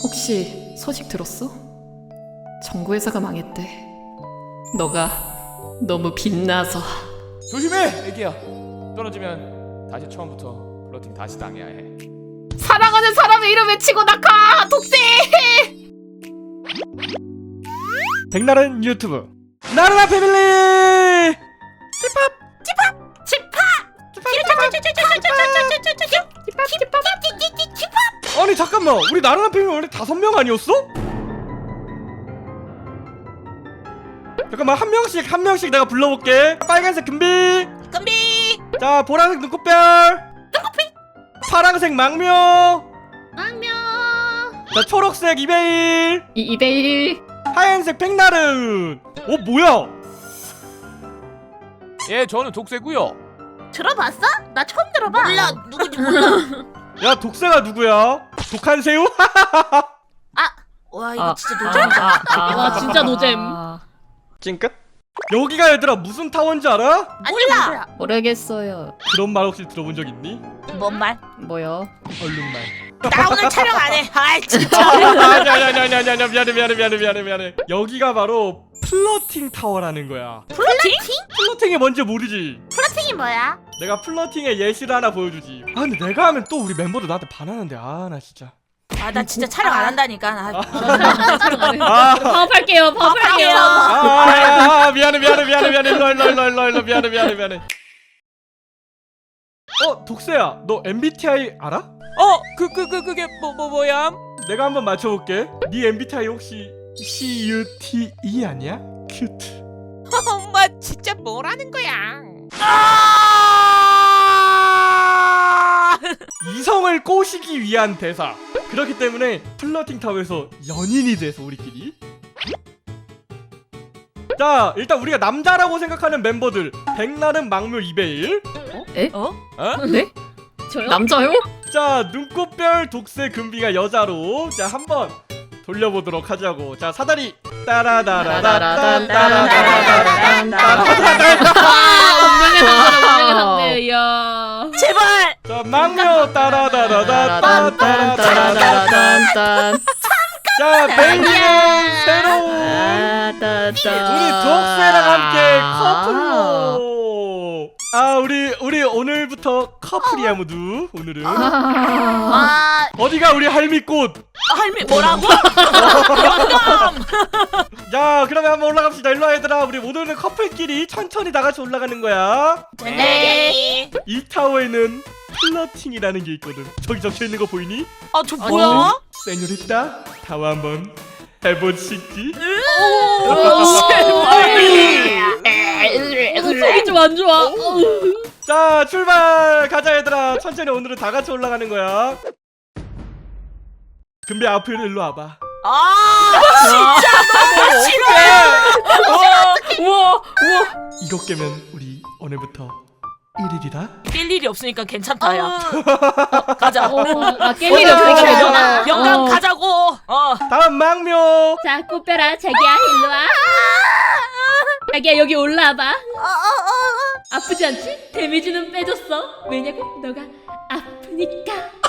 혹시 소식 들었어? 정구회사가 망했대. 너가 너무 빛나서. 조심해 애기야 떨어지면 다시 처음부터 플러팅 다시 당해야 해 사랑하는 사람의 이름 외치고 낙하! 독세! 백나른 유튜브 나르나 패밀리 아니 잠깐만. 우리 나르나 패밀리 원래 다섯 명 아니었어? 잠깐만 한 명씩 한 명씩 내가 불러볼게. 빨간색 금비. 금비. 자 보라색 눈꽃별. 눈꽃빛 파랑색 망묘 망명. 자 초록색 이베일. 이 2대1. 하얀색 백나른 어 뭐야? 예 저는 독세고요. 들어봤어? 나 처음 들어봐. 몰라. 누군지 몰라. 야 독새가 누구야 독한 새우 와 이거 아, 진짜 노잼이다 와, 진짜 노잼. 찡끗 여기가 얘들아 무슨 타워인지 알아? 몰라 모르겠어요. 그런 말 혹시 들어본 적 있니? 뭔 말? 뭐요? 얼룩말 나 오늘 촬영 안 해 아이 진짜 아니 아니 아니 아니 아니 아니 미안해 미안해 미안해 미안해 미안해 여기가 바로 플러팅 타워라는 거야 플러팅? 플러팅이 뭔지 모르지 플러팅이 뭐야? 내가 플러팅의 예시를 하나 보여주지. 아 근데 내가 하면 또 우리 멤버들 나한테 반하는데. 아 나 진짜. 아 나 진짜 촬영 안 한다니까. 나 아, 파업할게요, 파업할게요. 아, 아, 아 미안해 미안해 미안해 미안해. 일로 일로 일로 일로 일로 미안해 미안해 미안해. 어 독새야. 너 MBTI 알아? 어 그 그 그 그, 게 뭐 뭐 뭐야? 내가 한번 맞춰볼게. 네 MBTI 혹시 CUTE 아니야? 큐트 엄마 진짜 뭐라는 거야 이성을 꼬시기 위한 대사 그렇기 때문에 플러팅 타워에서 연인이 돼서 우리끼리 자 일단 우리가 남자라고 생각하는 멤버들 백나른 망묘 이베일 어? 네? 저요? 남자요? 자 눈꽃별 독새 금비가 여자로 자 한번 돌려보도록 하자고 자 사다리 운 명의 남자. 이야. 제발 자 망묘 따라다라단 딴딴딴딴딴. 자 베이비는 새로운 우리 독새랑 함께 커플로 아 우리 우리 오늘부터 커플이야 모두 오늘은 아 어디가 우리 할미꽃 할미 뭐라고? 자 그러면 한번 올라갑시다. 일로와 얘들아. 우리 오늘은 커플끼리 천천히 다 같이 올라가는 거야. 네. 이 타워에는 플러팅이라는 게 있거든. 저기 적혀있는 거 보이니? 아 저 뭐야? 세뇨리따 타워 한번 해보시지. 속이 좀 안 좋아. 자 출발! 가자 얘들아. 천천히 오늘은 다 같이 올라가는 거야 금비 앞으로 일로 와봐 아 진짜 너무 싫어 우와, 우와. 이거 깨면 우리 오늘부터 1일이다 낄 일이 없으니까 괜찮다 야 가자 어, 아, 깰 일이 없으니까 괜찮아. 영감 어. 가자고 어 다음 망묘 자, 꽃별아, 자기야, 일로 와. 자기야, 여기 올라와봐. 아프지 않지? 데미지는 빼줬어. 왜냐고? 너가 아프니까.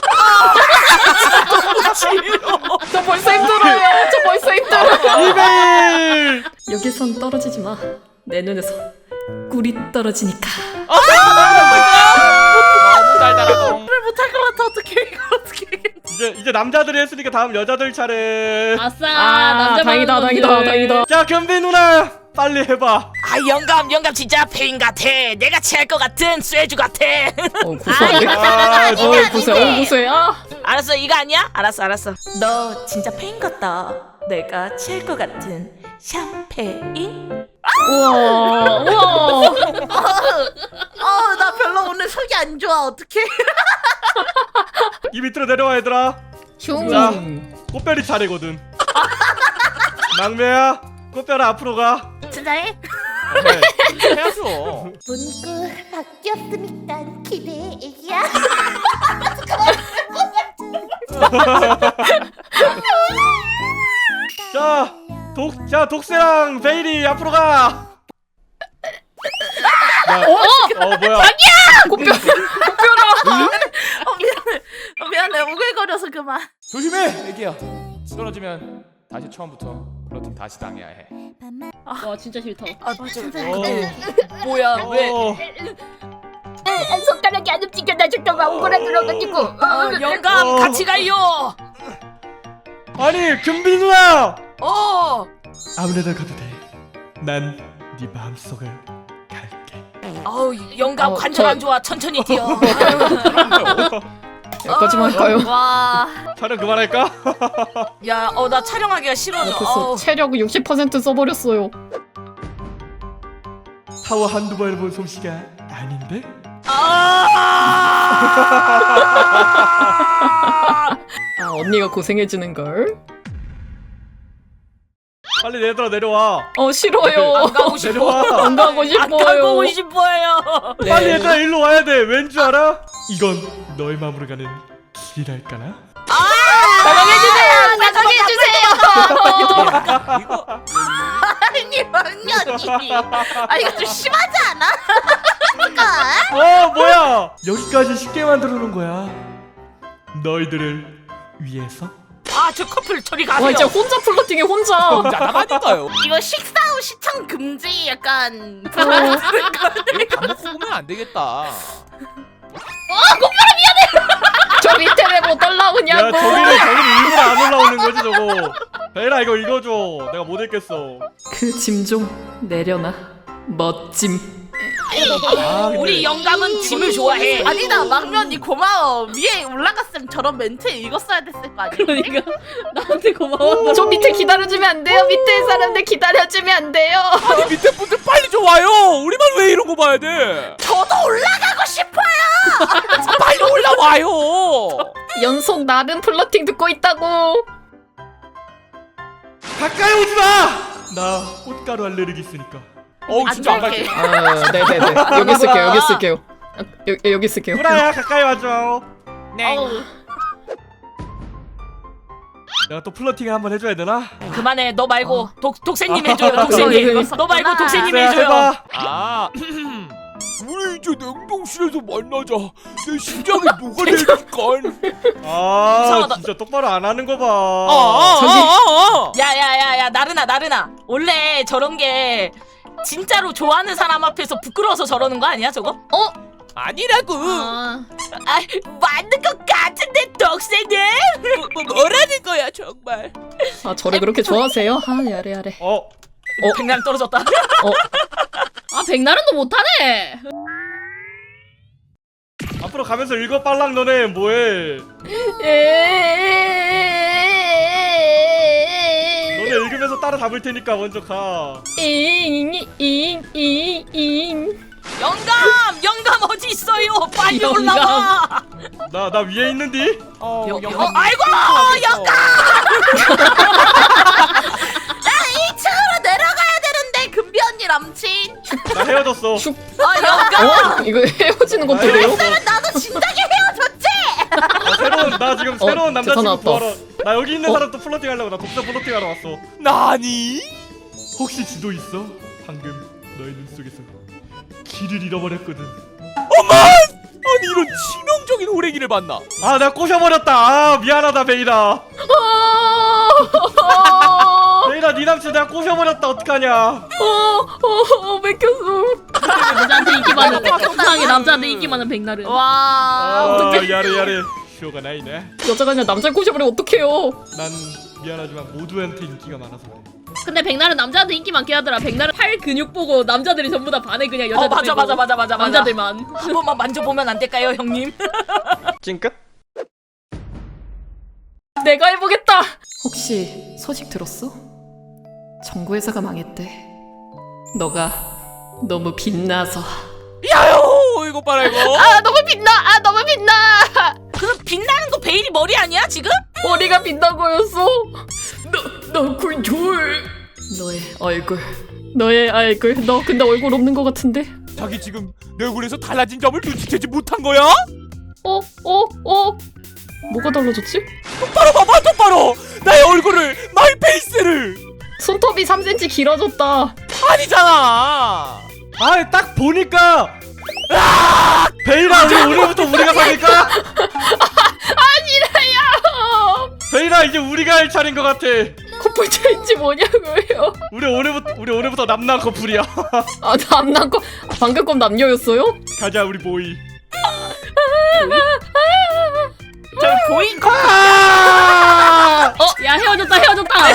저 벌써 힘들어요. 저 벌써 힘들어요. 이베일 여기선 떨어지지 마. 내 눈에서 꿀이 떨어지니까. 너무 달달하고 못할 것 같아 어떡해 이거 어떡해 이제 이제 남자들이 했으니까 다음 여자들 차례 아싸, 남자 다행이다, 다행이다, 다행이다. 자 금비 누나 빨리 해봐 아 영감 영감 진짜 페인 같아 내가 취할 것 같은 쇠주 같아 어, 구수한데? 아, 저- 어, 구수해, 어, 구수해. 아. 알았어 이거 아니야? 알았어 알았어 너 진짜 페인 같다 내가 취할 것 같은 샴페인? 우와, 우와. 어 나 별로 오늘 속이 안 좋아 어떡해 이 밑으로 내려와 얘들아 흉. 자 꽃별이 차례거든 망매야 꽃별아 앞으로 가 진짜해? 네. 해야죠. 문구 바뀌었으니까? 기대해 애기야. 자, 독, 자, 독새랑 베일이 앞으로 가. 야, 어, 뭐야? 어 미안해. 어 미안해. 오글거려서 그만. 조심해! 애기야 떨어지면 다시 처음부터 플러팅 다시 당해야 해. 와 진짜 싫다. 아 진짜 어. 뭐야 왜? 어. 손가락이 안 움직여. 나 잠깐만 오그라 들어가지고. 어, 영감 어. 같이 가요. 아니 금빈 누나! 어. 아무래도 가도 돼 난 네 마음속을 갈게. 아우 영감 어, 관절 저- 안 좋아. 천천히 뛰어. 여 기까지만 할까요? 와, 촬영 그만할까? 야, 어, 나 촬영하기가 싫어져. 벌써 어우. 체력 60% 써버렸어요. 타워 한두 번 본 솜씨가 아닌데? 아! 아 언니가 고생해지는 걸. 빨리 얘들아 내려와 어 싫어요. 안 가고 싶어. 내려와 안 가고 안 싶어요. 가고 싶어요. 빨리 네. 얘들아 일로 와야 돼 왠 줄 알아? 이건 너의 마음으로 가는 길이랄까나? 아니 막내 언니 아 이거 좀 심하지 않아? 어 뭐야 여기까지 쉽게 만들어 놓은 거야 너희들을 위해서 아, 저 커플 저리 와 가세요. 이제 혼자 플러팅해 혼자. 나가니까요. 이거 식사 후 시청 금지 약간 밥 먹고 보면 안 되겠다. 저 밑에 왜 못 야 올라오냐고. 저기는 저기는 일부러 안 올라오는 거지 저거 베라 이거 읽어줘 내가 못 읽겠어 그 짐 좀 내려놔. 멋짐. 아, 근데 우리 영감은 짐을 좋아해. 아니다 언니 고마워 위에 올라갔으면 저런 멘트 읽었어야 됐을 거 아니야 그러니까 나한테 고마워. 저 밑에 기다려주면 안 돼요. 밑에 사람들 기다려주면 안 돼요. 아니 밑에 분들 빨리 좀 와요. 우리만 왜 이런 거 봐야 돼? 저도 올라가고 싶어요 빨리 올라와요. 연속 나른 플러팅 듣고 있다고. 가까이 오지 마 나 꽃가루 알레르기 있으니까 어우 진짜 안 갈게. 갈게. 아 네네네. 여기 쓸게요. 여기 쓸게요. 아, 여, 여기 쓸게요. 후라야 가까이 와줘 네. 내가 또 플러팅을 한번 해줘야 되나? 그만해. 너 말고 독 독새님 해줘요. 네, 네, 독새님. 네. 너 말고 독새님 해줘요. 아. 우리 이제 냉동실에서 만나자. 내 심장이 녹아내니까. 아 이상하다. 진짜 똑바로 안 하는 거봐 아, 아, 아, 아. 야야야야 나른아 나른아. 원래 저런 게 진짜로 좋아하는 사람 앞에서 부끄러워서 저러는 거 아니야 저거? 아니라고. 아, 아 맞는 것 같은데 독새님. 뭐, 뭐 뭐라는 거야 정말. 아 저를 그렇게 좋아하세요? 아 야래 야래. 어 백날 떨어졌다. 아 백나른도 못하네. 앞으로 가면서 읽어 빨랑 너네 뭐해 너네 읽으면서 따라 잡을 테니까 먼저 가 잉잉잉잉잉 영감 영감 어디 있어요? 빨리 영감. 올라와. 나 나 위에 있는디? 어, 영- 영감. 어, 아이고 영감. 언니 남친 나 헤어졌어 아 영감. 어? 이거 헤어지는 나 것들이요? 헤어졌어 나도 진작에 헤어졌지 나 새로운 나 지금 어, 새로운 남자친구. 구하러 나 여기 있는 어? 사람 또 플러팅 하려고 나 독서 플러팅 하러 왔어 나니? 혹시 지도 있어? 방금 너의 눈 속에서 길을 잃어버렸거든 아니 이런 치명적인 호래기를 봤나? 아 내가 꼬셔버렸다 아 미안하다 베이라 네 남친 내가 꼬셔버렸다 어떡하냐 어 뺏겼어. 남자한테 인기 많은 세상에 남자한테 인기 많은 백나른. 와아 야래 야래 쇼가 나이네 여자가 아니라 남자를 꼬셔버리면 어떡해요? 난 미안하지만 모두한테 인기가 많아서 그래 근데 백나른 남자한테 인기 많긴 하더라. 백나른 팔 근육 보고 남자들이 전부 다 반해 그냥 여자들 어 맞아 맞아 맞아 맞아 맞아. 남자들만. 한 번만 만져보면 안 될까요 형님? 찡끗? 내가 해보겠다. 혹시 소식 들었어? 정구회사가 망했대. 너가 너무 빛나서. 야요 이거 봐라 이거. 아 너무 빛나. 아 너무 빛나. 그 빛나는 거 베일이 머리 아니야 지금? 머리가 빛나고였어. 너너 굴줄. 너의 얼굴. 너의 얼굴. 너 근데 얼굴 없는 것 같은데? 자기 지금 내 얼굴에서 달라진 점을 눈치채지 못한 거야? 어? 어? 어? 뭐가 달라졌지? 똑바로 봐봐 똑바로 나의 얼굴을 마이 페이스를 손톱이 3cm 길어졌다. 아니잖아. 아 딱 보니까 아! 베이라 우리 오늘부터 우리가 사귈까? 아니래요. 베일아 이제 우리가 할 차례인 것 같아. 커플 체인지 뭐냐고요? 우리 오늘부터 우리 오늘부터 남남 커플이야. 아, 남난 거 아, 방금 건 남녀였어요? 가자 우리 보이. 저 보인 거 아! 어, 야 헤어졌다 헤어졌다.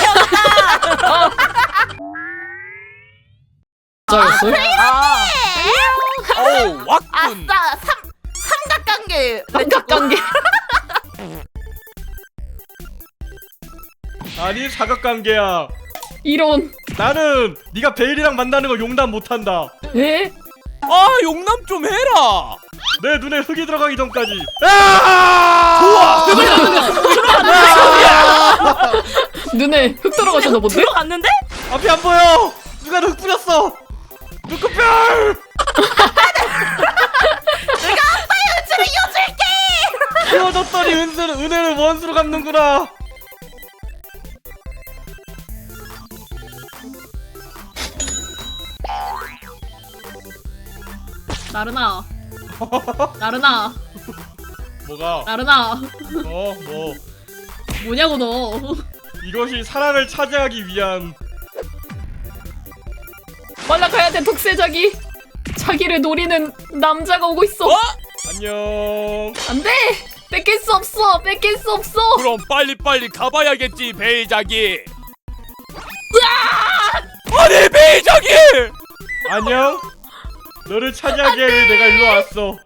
짜였어요? 아, 오 왔군. 아싸 삼 삼각관계 삼각관계. 아니 사각관계야. 이런. 나는 네가 베일이랑 만나는 거 용납 못한다. 에? 아 용남 좀 해라. 내 눈에 흙이 들어가기 전까지. 아! 좋아. 눈에 흙 들어가셨나 본데? 들어갔는데? 앞이 안 보여. 누가 흙 뿌렸어. 눈꺼별. 연출을 이어줄게 헤어졌더니 은혜는 은혜는 원수로 갚는구나. 나른아. 나른아. 뭐가? 나른아. 어 뭐. 뭐냐고 너. 이것이 사랑을 차지하기 위한 빨라 가야 돼 독세자기. 자기를 노리는 남자가 오고 있어. 안녕. 안 돼. 뺏길 수 없어. 뺏길 수 없어. 그럼 빨리 빨리 가봐야겠지 베이작이. 아니 베이작이. 안녕. 너를 차지하기 위해 내가 일로 왔어.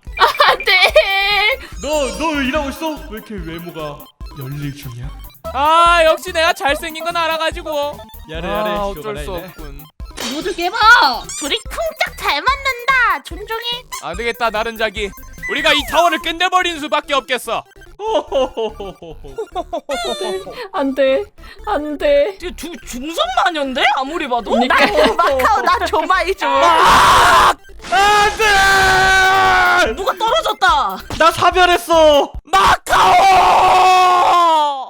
안 돼. 너너 일하고 있어? 왜 이렇게 외모가 열일 중이야? 아 역시 내가 잘생긴 건 알아가지고. 야래 아, 야래 어쩔 수 없군. 좀 깨봐. 둘이 쿵짝 잘 맞는다 존중해 안 되겠다 나른 자기. 우리가 이 타워를 끝내버리는 수밖에 없겠어. 안 돼. 안 돼. 쟤 중, 중성마녀인데? 아무리 봐도? 그러니까. 나 마카오 나 조마이 좀 안돼! 누가 떨어졌다 나 사별했어. 마카오.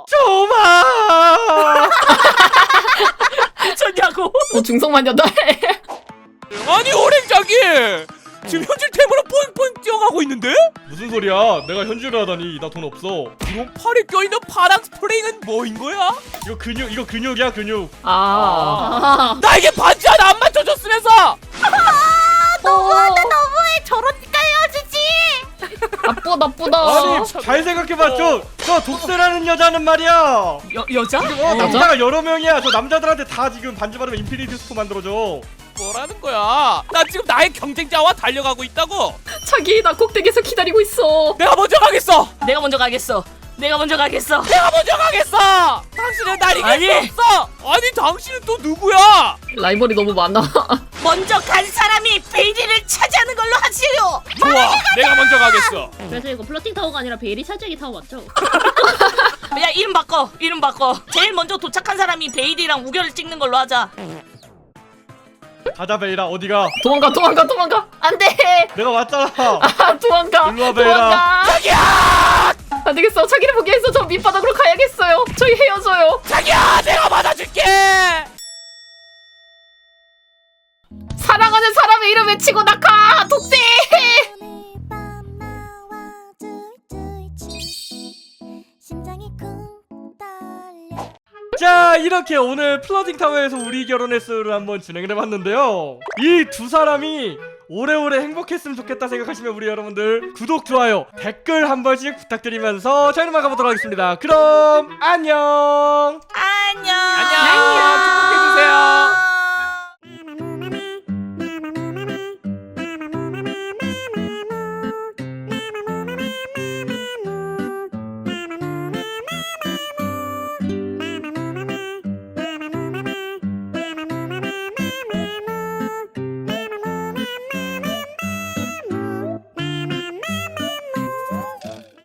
조마. 미쳤냐고 어 중성마녀다. 아니 오랭자기. 지금 현질 템으로 뽀잉뽀잉 뛰어가고 있는데? 무슨 소리야? 내가 현질을 하다니 나 돈 없어. 그럼 팔에 껴있는 파란 스프링은 뭐인 거야? 이거 근육 이거 근육이야 근육. 아. 아. 나에게 반지 하나 안 맞춰줬으면서! 너무한데 너무해 저러니까 헤어지지 나쁘 나쁘다. 아니 잘 생각해봐 저, 저 독세라는 여자는 말이야 어, 여, 여자? 남자가 여러 명이야 저 남자들한테 다 지금 반지 받으면 인피니티 스토 만들어줘 뭐라는 거야? 나 지금 나의 경쟁자와 달려가고 있다고! 자기 나 꼭대기에서 기다리고 있어. 내가 먼저 가겠어! 내가 먼저 가겠어 내가 먼저 가겠어 내가 먼저 가겠어! 당신은 날 이길 아니. 수 없어! 아니 당신은 또 누구야? 라이벌이 너무 많아. 먼저 간 사람이 베이지를 차지하는 걸로 하시오 좋아 내가 먼저 가겠어 그래서 이거 플러팅 타워가 아니라 베일이 차지하기 타워 맞죠? 야 이름 바꿔 이름 바꿔 제일 먼저 도착한 사람이 베이디랑 우결을 찍는 걸로 하자 가자 베이라 어디가 도망가 도망가 도망가. 안 돼. 내가 왔잖아 아 도망가. 일로 와. 도망가. 자기야. 안 되겠어. 자기를 보기 위해서 저 밑바닥으로 가야겠어요. 저희 헤어져요. 자기야 내가 받아줄게! 사랑하는 사람의 이름 외치고 나가. 독대. 자 이렇게 오늘 플러팅 타워에서 우리 결혼했어를 한번 진행을 해봤는데요 이 두 사람이 오래오래 행복했으면 좋겠다 생각하시면 우리 여러분들 구독, 좋아요, 댓글 한 번씩 부탁드리면서 저희는 가보도록 하겠습니다. 그럼 안녕! 안녕! 안녕!